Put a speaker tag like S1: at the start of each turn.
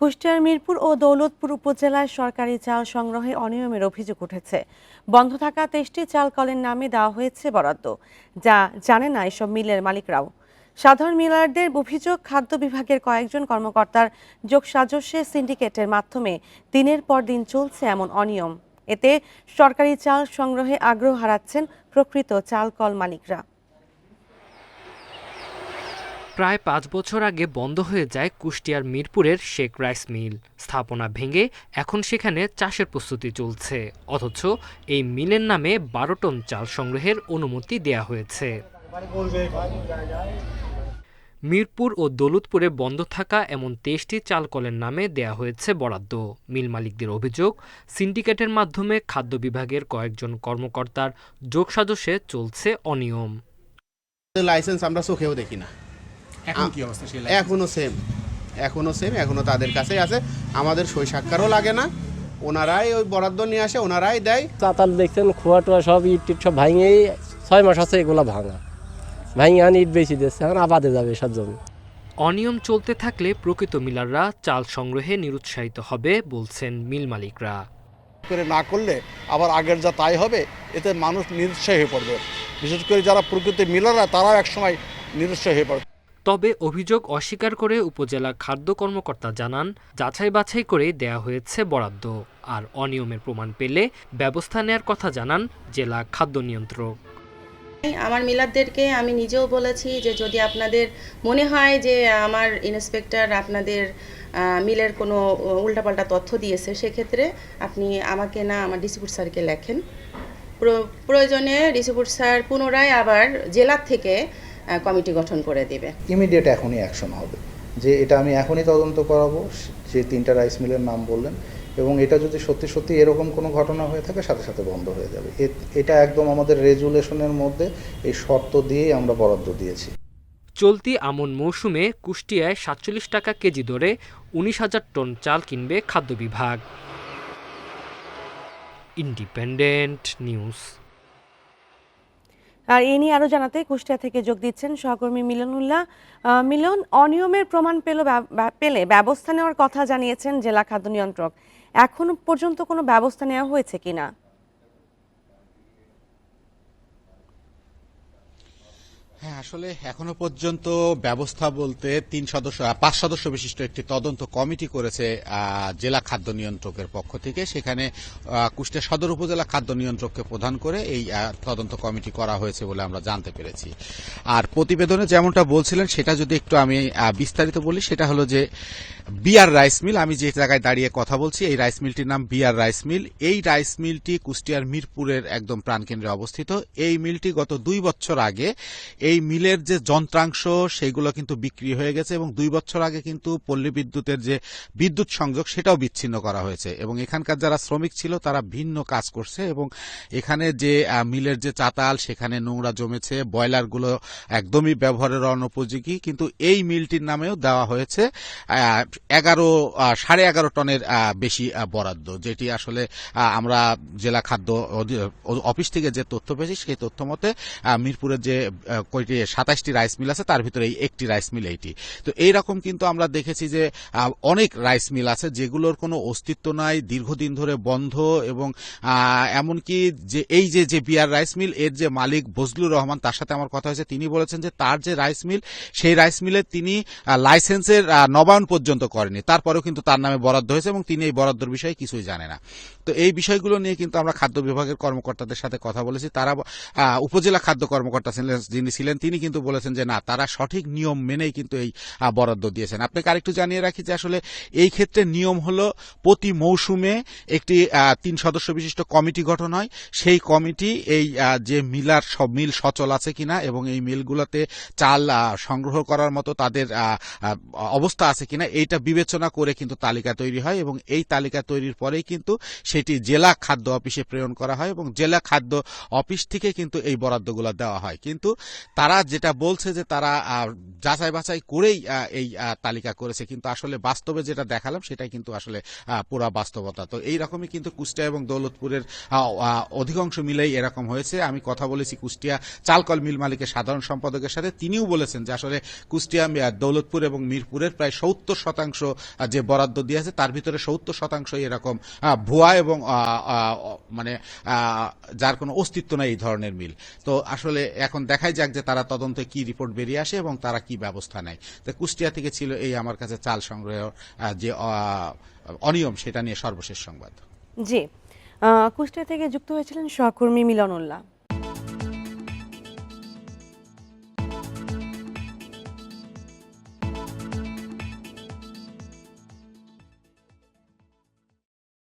S1: কুষ্টিয়ার মিরপুর ও দৌলতপুর উপজেলায় সরকারি চাল সংগ্রহে অনিয়মের অভিযোগ উঠেছে। বন্ধ থাকা তেইশটি চাল কলের নামে দেওয়া হয়েছে বরাদ্দ, যা জানে না এসব মিলের মালিকরাও। সাধারণ মিলারদের অভিযোগ, খাদ্য বিভাগের কয়েকজন কর্মকর্তার যোগসাজস্যে সিন্ডিকেটের মাধ্যমে দিনের পর দিন চলছে এমন অনিয়ম। এতে সরকারি চাল সংগ্রহে আগ্রহ হারাচ্ছেন প্রকৃত চাল কল মালিকরা।
S2: প্রায় পাঁচ বছর আগে বন্ধ হয়ে যায় কুষ্টিয়ার মিরপুরের শেখ রাইস মিল। স্থাপনা ভেঙে এখন সেখানে চাষের প্রস্তুতি চলছে। অথচ এই মিলের নামে বারো টন চাল সংগ্রহের অনুমতি দেয়া হয়েছে। মিরপুর ও দৌলতপুরে বন্ধ থাকা এমন তেইশটি চাল কলের নামে দেয়া হয়েছে বরাদ্দ। মিল মালিকদের অভিযোগ, সিন্ডিকেটের মাধ্যমে খাদ্য বিভাগের কয়েকজন কর্মকর্তার যোগসাজশে চলছে অনিয়ম।
S3: লাইসেন্স আমরা চোখেও দেখি না।
S4: এখন কি অবস্থা সেই
S3: এখনও সেম এখনও সেম এখনও তাদের কাছেই আছে। আমাদের সই সাক্ষারও লাগে না। ওনারাই ওই বরাদ্দ নিয়ে আসে ওনারাই দেয়।
S5: চাতাল দেখছেন খোয়া টোয়া সব ইট টিট সব ভাঙেই ছয় মাস আছে এগুলো ভাঙা। ভাঙে আনি ইট বেশি দিচ্ছে এখন আবাদে যাবে সব জমি
S2: অনিয়ম চলতে থাকলে প্রকৃত মিলাররা চাল সংগ্রহে নিরুৎসাহিত হবে বলছেন মিল মালিকরা।
S6: করে না করলে আবার আগের যা তাই হবে এতে মানুষ নিরুৎসাহী হয়ে পড়বে। বিশেষ করে যারা প্রকৃত মিলাররা তারাও একসময় নিরুৎসাহী হয়ে পড়বে।
S2: তবে অভিযোগ অস্বীকার করে উপজেলা খাদ্য কর্মকর্তা জানান, যাচাই বাছাই করে দেয়া হয়েছে বরাদ্দ। আর অনিয়মের প্রমাণ পেলে ব্যবস্থা নেয়ার কথা জানান জেলা খাদ্য নিয়ন্ত্রক।
S7: আমার মিলারদেরকে আমি নিজেও বলেছি যে যদি আপনাদের মনে হয় যে আমার ইন্সপেক্টর আপনাদের মিলের কোনো উল্টাপাল্টা তথ্য দিয়েছে, সেক্ষেত্রে আপনি আমাকে না আমার ডিসিপুট স্যারকে লেখেন। প্র- প্রয়োজনে ডিসিপুট স্যার পুনরায় আবার জেলার থেকে কমিটি গঠন করে দেবে।
S8: ইমিডিয়েট এখনই অ্যাকশন হবে। যে এটা আমি এখনই তদন্ত করাবো যে তিনটা রাইস মিলের নাম বললেন এবং এটা যদি সত্যি সত্যি এরকম কোনো ঘটনা হয়ে থাকে সাথে সাথে বন্ধ হয়ে যাবে। এ- এটা একদম আমাদের রেজুলেশনের মধ্যে এই শর্ত দিয়েই আমরা বরাদ্দ দিয়েছি।
S2: চলতি আমন মৌসুমে কুষ্টিয়ায় সাতচল্লিশ টাকা কেজি দরে উনিশ হাজার টন চাল কিনবে খাদ্য বিভাগ। ইন্ডিপেন্ডেন্ট নিউজ
S1: আর এ নিয়ে আরও জানাতে কুষ্টিয়া থেকে যোগ দিচ্ছেন সহকর্মী মিলনুল্লাহ। মিলন, অনিয়মের প্রমাণ পেল পেলে ব্যবস্থা নেওয়ার কথা জানিয়েছেন জেলা খাদ্য নিয়ন্ত্রক। এখন পর্যন্ত কোনো ব্যবস্থা নেওয়া হয়েছে কিনা?
S4: হ্যাঁ আসলে এখনও পর্যন্ত ব্যবস্থা বলতে তিন সদস্য পাঁচ সদস্য বিশিষ্ট একটি তদন্ত কমিটি করেছে জেলা খাদ্য নিয়ন্ত্রকের পক্ষ থেকে। সেখানে কুষ্টিয়া সদর উপজেলা খাদ্য নিয়ন্ত্রককে প্রধান করে এই তদন্ত কমিটি করা হয়েছে বলে আমরা জানতে পেরেছি। আর প্রতিবেদনে যেমনটা বলছিলেন, সেটা যদি একটু আমি বিস্তারিত বলি, সেটা হলো যে বিআর রাইস মিল, আমি যে জায়গায় দাঁড়িয়ে কথা বলছি, এই রাইস মিলটির নাম বিআর রাইস মিল। এই রাইস মিলটি কুষ্টিয়ার মিরপুরের একদম প্রাণকেন্দ্রে অবস্থিত। এই মিলটি গত দুই বছর আগে এই মিলের যে যন্ত্রাংশ, সেগুলো কিন্তু বিক্রি হয়ে গেছে এবং দুই বছর আগে কিন্তু পল্লী বিদ্যুতের যে বিদ্যুৎ সংযোগ, সেটাও বিচ্ছিন্ন করা হয়েছে। এবং এখানকার যারা শ্রমিক ছিল, তারা ভিন্ন কাজ করছে এবং এখানে যে মিলের যে চাতাল, সেখানে নোংরা জমেছে বয়লারগুলো একদমই ব্যবহারের অনুপযোগী। কিন্তু এই মিলটির নামেও দেওয়া হয়েছে এগারো সাড়ে এগারো টনের বেশি বরাদ্দ, যেটি আসলে আমরা জেলা খাদ্য অফিস থেকে যে তথ্য পেয়েছি, সেই তথ্য মতে মিরপুরের যে কয়টি সাতাশটি রাইস মিল আছে, তার ভিতরে এই একটি রাইস মিল এইটি। তো এইরকম কিন্তু আমরা দেখেছি যে অনেক রাইস মিল আছে যেগুলোর কোনো অস্তিত্ব নাই, দীর্ঘদিন ধরে বন্ধ এবং এমনকি যে, এই যে যে বিয়ার রাইস মিল এর যে মালিক বজলুর রহমান, তার সাথে আমার কথা হয়েছে, তিনি বলেছেন যে তার যে রাইস মিল সেই রাইস মিলের তিনি লাইসেন্সের নবায়ন পর্যন্ত করেনি। তারপরেও কিন্তু তার নামে বরাদ্দ হয়েছে এবং তিনি এই বরাদ্দর বিষয়ে কিছুই জানে না। তো এই বিষয়গুলো নিয়ে কিন্তু আমরা খাদ্য বিভাগের কর্মকর্তাদের সাথে কথা বলেছি। তারা উপজেলা খাদ্য কর্মকর্তা ছিলেন, যিনি ছিলেন তিনি কিন্তু বলেছেন যে না, তারা সঠিক নিয়ম মেনেই কিন্তু এই বরাদ্দ দিয়েছেন। আপনাকে আরেকটু জানিয়ে রাখি যে আসলে এই ক্ষেত্রে নিয়ম হলো প্রতি মৌসুমে একটি তিন সদস্য বিশিষ্ট কমিটি গঠন হয়। সেই কমিটি এই যে মিলার সব মিল সচল আছে কিনা এবং এই মিলগুলোতে চাল সংগ্রহ করার মতো তাদের অবস্থা আছে কিনা, এইটা বিবেচনা করে কিন্তু তালিকা তৈরি হয় এবং এই তালিকা তৈরির পরেই কিন্তু সেটি জেলা খাদ্য অফিসে প্রেরণ করা হয় এবং জেলা খাদ্য অফিস থেকে কিন্তু এই বরাদ্দগুলো দেওয়া হয়। কিন্তু তারা যেটা বলছে যে তারা যাচাই বাছাই করেই এই তালিকা করেছে। কিন্তু আসলে বাস্তবে যেটা দেখালাম সেটাই কিন্তু আসলে পুরা বাস্তবতা। তো এই রকমই কিন্তু কুষ্টিয়া এবং দৌলতপুরের অধিকাংশ মিলেই এরকম হয়েছে। আমি কথা বলেছি কুষ্টিয়া চালকল মিল মালিকের সাধারণ সম্পাদকের সাথে। তিনিও বলেছেন যে আসলে কুষ্টিয়া দৌলতপুর এবং মিরপুরের প্রায় সত্তর শতাংশ যে বরাদ্দ দিয়েছে তার ভিতরে সত্তর শতাংশ এরকম ভুয়া এবং মানে যার কোনো অস্তিত্ব নাই এই ধরনের মিল। তো আসলে এখন দেখাই যাক যে তারা তদন্তে কি রিপোর্ট বেরিয়ে আসে এবং তারা কি ব্যবস্থা নেয়। তো কুষ্টিয়া থেকে ছিল এই আমার কাছে চাল সংগ্রহ যে অনিয়ম, সেটা নিয়ে সর্বশেষ সংবাদ।
S1: জি। কুষ্টিয়া থেকে যুক্ত হয়েছিলেন সহকর্মী মিলন উল্লাহ।